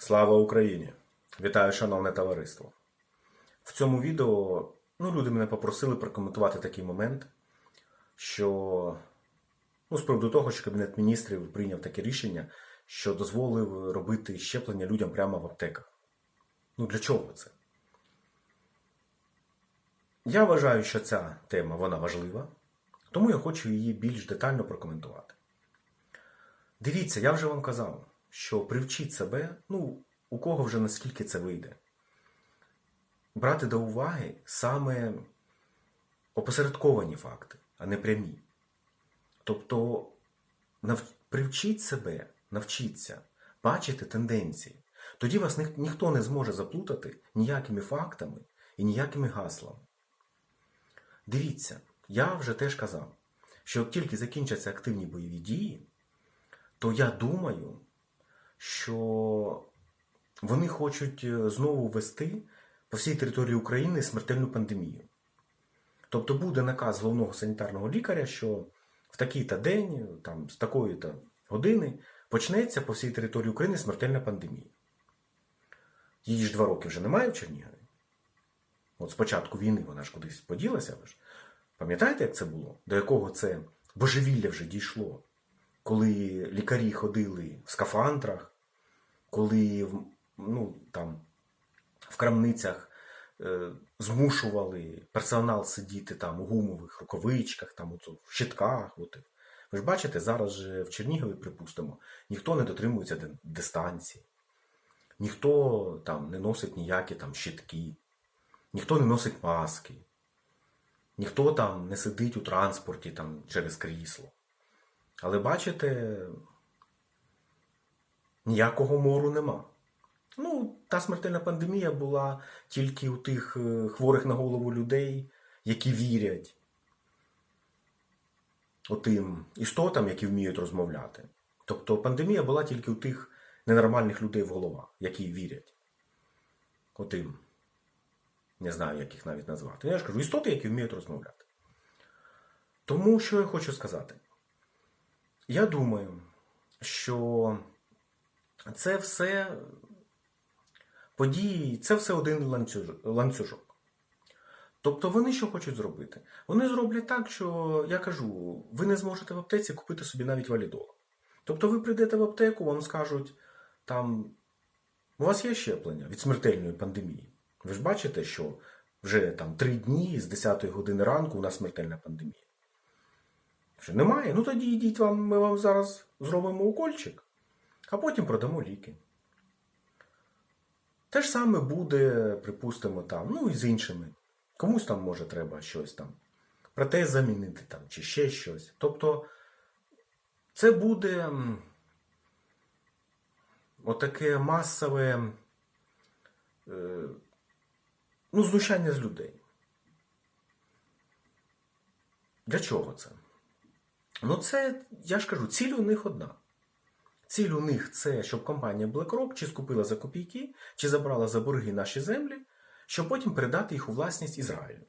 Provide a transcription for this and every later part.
Слава Україні! Вітаю, шановне товариство! В цьому відео ну, люди мене попросили прокоментувати такий момент, що ну, з приводу того, що Кабінет міністрів прийняв таке рішення, що дозволив робити щеплення людям прямо в аптеках. Ну для чого це? Я вважаю, що ця тема вона важлива, тому я хочу її більш детально прокоментувати. Дивіться, я вже вам казав, що привчіть себе, ну, у кого вже наскільки це вийде, брати до уваги саме опосередковані факти, а не прямі. Тобто нав... привчіть себе, навчіться бачити тенденції. Тоді вас ніх- ніхто не зможе заплутати ніякими фактами і ніякими гаслами. Дивіться, я вже теж казав, що як тільки закінчаться активні бойові дії, то я думаю, що вони хочуть е, знову ввести по всій території України смертельну пандемію. Тобто буде наказ головного санітарного лікаря, що в такий-то день, там, з такої-то години почнеться по всій території України смертельна пандемія. Її ж два роки вже немає в Чернігові. От з війни вона ж кудись поділася. Пам'ятаєте, як це було? До якого це божевілля вже дійшло? Коли лікарі ходили в скафандрах, коли ну, там, в крамницях е, змушували персонал сидіти там у гумових рукавичках, там, от, в щитках. От. Ви ж бачите, зараз же в Чернігові, припустимо, ніхто не дотримується дистанції, ніхто там не носить ніякі там щитки, ніхто не носить маски, ніхто там не сидить у транспорті там, через крісло. Але бачите, ніякого мору нема. Ну, та смертельна пандемія була тільки у тих е, хворих на голову людей, які вірять отим істотам, які вміють розмовляти. Тобто пандемія була тільки у тих ненормальних людей в головах, які вірять. Отим. Не знаю, як їх навіть назвати. Я ж кажу, істоти, які вміють розмовляти. Тому що я хочу сказати? Я думаю, що це все події, це все один ланцюжок. Тобто вони що хочуть зробити? Вони зроблять так, що я кажу, ви не зможете в аптеці купити собі навіть валідол. Тобто ви прийдете в аптеку, вам скажуть, там у вас є щеплення від смертельної пандемії. Ви ж бачите, що вже там три дні з 10 години ранку у нас смертельна пандемія. Що немає? Ну тоді йдіть вам, ми вам зараз зробимо укольчик, а потім продамо ліки. Те ж саме буде, припустимо, там, ну і з іншими. Комусь там може треба щось там, протез замінити там, чи ще щось. Тобто, це буде отаке масове е, ну, знущання з людей. Для чого це? Ну, це, я ж кажу, ціль у них одна. Ціль у них це, щоб компанія BlackRock чи скупила за копійки, чи забрала за борги наші землі, щоб потім передати їх у власність Ізраїлю.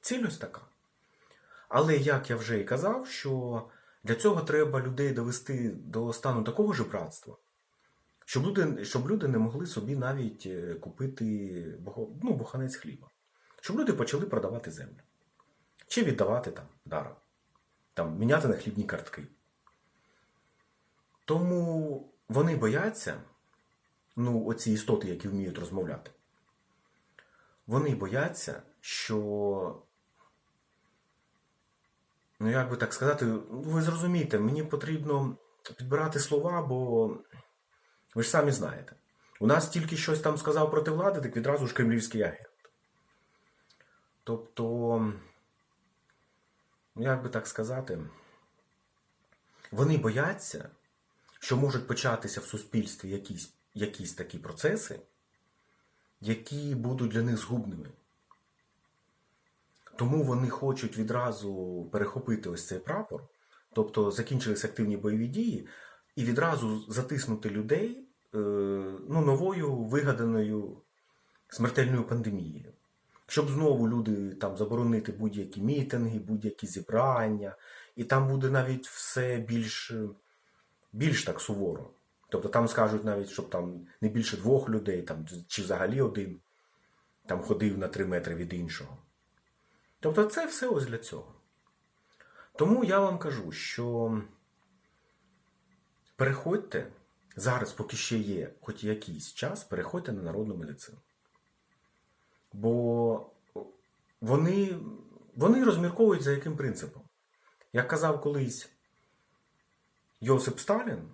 Ціль ось така. Але, як я вже і казав, що для цього треба людей довести до стану такого ж братства, щоб люди, щоб люди не могли собі навіть е, купити ну, буханець хліба. Щоб люди почали продавати землю. Чи віддавати там даром. Там, міняти на хлібні картки. Тому вони бояться, ну, оці істоти, які вміють розмовляти, вони бояться, що, ну як би так сказати, ну, ви зрозумієте, мені потрібно підбирати слова, бо ви ж самі знаєте. У нас тільки щось там сказав проти влади, так відразу ж кремлівський агент. Тобто, як би так сказати, вони бояться, що можуть початися в суспільстві якісь, якісь такі процеси, які будуть для них згубними. Тому вони хочуть відразу перехопити ось цей прапор, тобто закінчились активні бойові дії, і відразу затиснути людей е, ну, новою вигаданою смертельною пандемією. Щоб знову люди там заборонити будь-які мітинги, будь-які зібрання, і там буде навіть все більш, більш так суворо. Тобто там скажуть навіть, щоб там не більше двох людей, там, чи взагалі один там ходив на три метри від іншого. Тобто це все ось для цього. Тому я вам кажу, що переходьте зараз, поки ще є хоч якийсь час, переходьте на народну медицину. Бо вони, вони розмірковують за яким принципом. Як казав колись Йосип Сталін,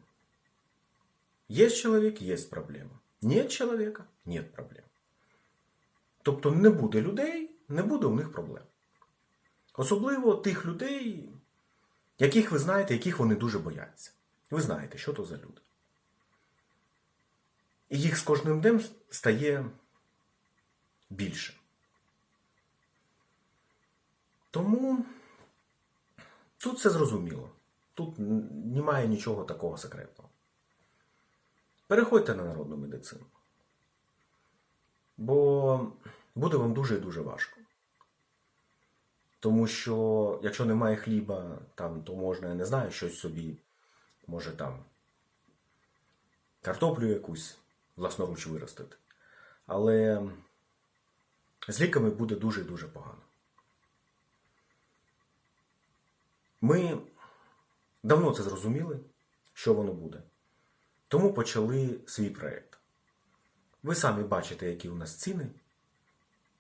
є чоловік, є проблема. Нет чоловіка, нет проблем. Тобто не буде людей, не буде у них проблем. Особливо тих людей, яких ви знаєте, яких вони дуже бояться. Ви знаєте, що то за люди. І їх з кожним днем стає більше. Тому тут все зрозуміло. Тут немає нічого такого секретного. Переходьте на народну медицину. Бо буде вам дуже і дуже важко. Тому що, якщо немає хліба, там, то можна, я не знаю, щось собі, може там картоплю якусь власноруч виростити. Але з ліками буде дуже і дуже погано. Ми давно це зрозуміли, що воно буде. Тому почали свій проєкт. Ви самі бачите, які у нас ціни.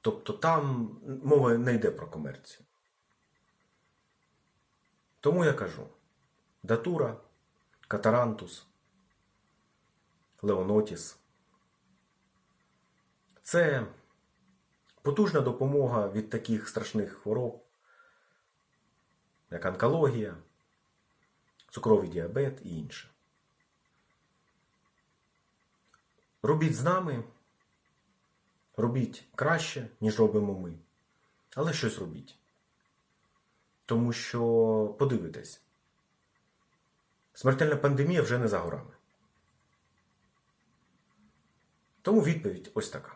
Тобто там мова не йде про комерцію. Тому я кажу: датура, катарантус, леонотіс. Це потужна допомога від таких страшних хвороб, як онкологія, цукровий діабет і інше. Робіть з нами, робіть краще, ніж робимо ми. Але щось робіть. Тому що подивитесь, смертельна пандемія вже не за горами. Тому відповідь ось така.